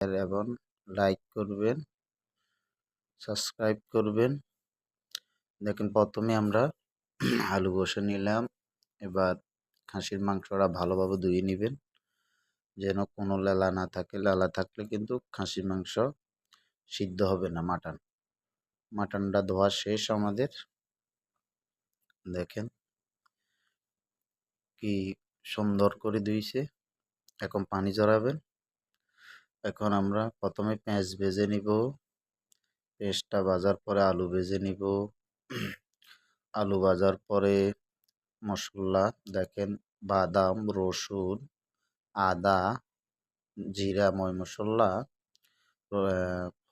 এবং লাইক করবেন সাবস্ক্রাইব করবেন। দেখেন প্রথমে আমরা আলু বসে নিলাম, এবার খাসির মাংসটা ভালোভাবে ধুয়ে নেবেন। যেন কোনো লেলা না থাকে, লেলা থাকলে কিন্তু খাসির মাংস সিদ্ধ হবে না মাটন। মাটনটা ধোয়া শেষ আমাদের। দেখেন কি সুন্দর করে ধুইছে। এখন পানি জড়াবেন এখন আমরা প্রথমে পেঁয়াজ ভেজে নিব। পেঁয়াজটা ভাজার পরে আলু ভেজে নিব। আলু ভাজার পরে মশলা, দেখেন, বাদাম, রসুন, আদা, জিরা ময় মশলা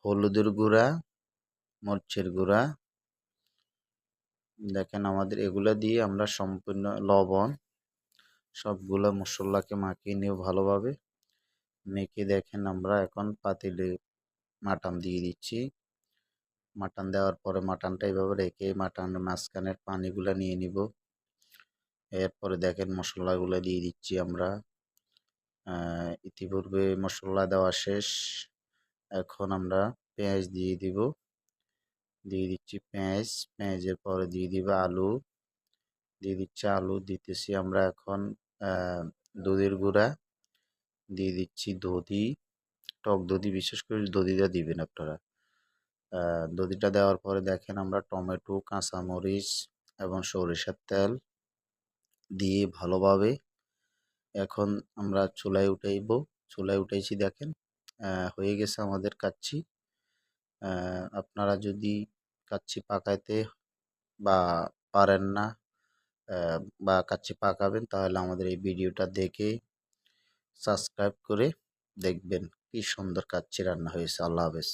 হলুদের গুঁড়া, মরিচের গুঁড়া। দেখেন, আমাদের এগুলো দিয়ে আমরা সম্পূর্ণ লবণ, সবগুলো মশলাকে মাখিয়ে নিও ভালোভাবে। মেখে দেখেন আমরা এখন পাতিলে মাটন দিয়ে দিচ্ছি। মাটন দেওয়ার পরে মাটনটা এইভাবে রেখে মাটনের মাঝখানের পানিগুলো নিয়ে নিব। এরপরে দেখেন মশলাগুলো দিয়ে দিচ্ছি আমরা। ইতিপূর্বে মশলা দেওয়া শেষ। এখন আমরা পেঁয়াজ দিয়ে দিব। দিয়ে দিচ্ছি পেঁয়াজ। পেঁয়াজের পরে দিয়ে দিব আলু। দিয়ে দিচ্ছি আলু। দিতেছি আমরা এখন দুধের গুঁড়া। দিয়ে দিচ্ছি দধি, টক দধি বিশেষ করে দধিটা দিবেন আপনারা। দধিটা দেওয়ার পরে দেখেন আমরা টমেটো, কাঁচামরিচ এবং সরিষার তেল দিয়ে ভালোভাবে এখন আমরা চুলায় উঠাইব। চুলায় উঠাইছি দেখেন হয়ে গেছে আমাদের কাচ্ছি আপনারা যদি কাচ্ছি পাকাইতে বা পারেন না বা কাচ্ছি পাকাবেন তাহলে আমাদের এই ভিডিওটা দেখে সাবস্ক্রাইব করে দেখবেন কি সুন্দর কাচ্ছি রান্না হয়েছে। আল্লাহ হাফেজ।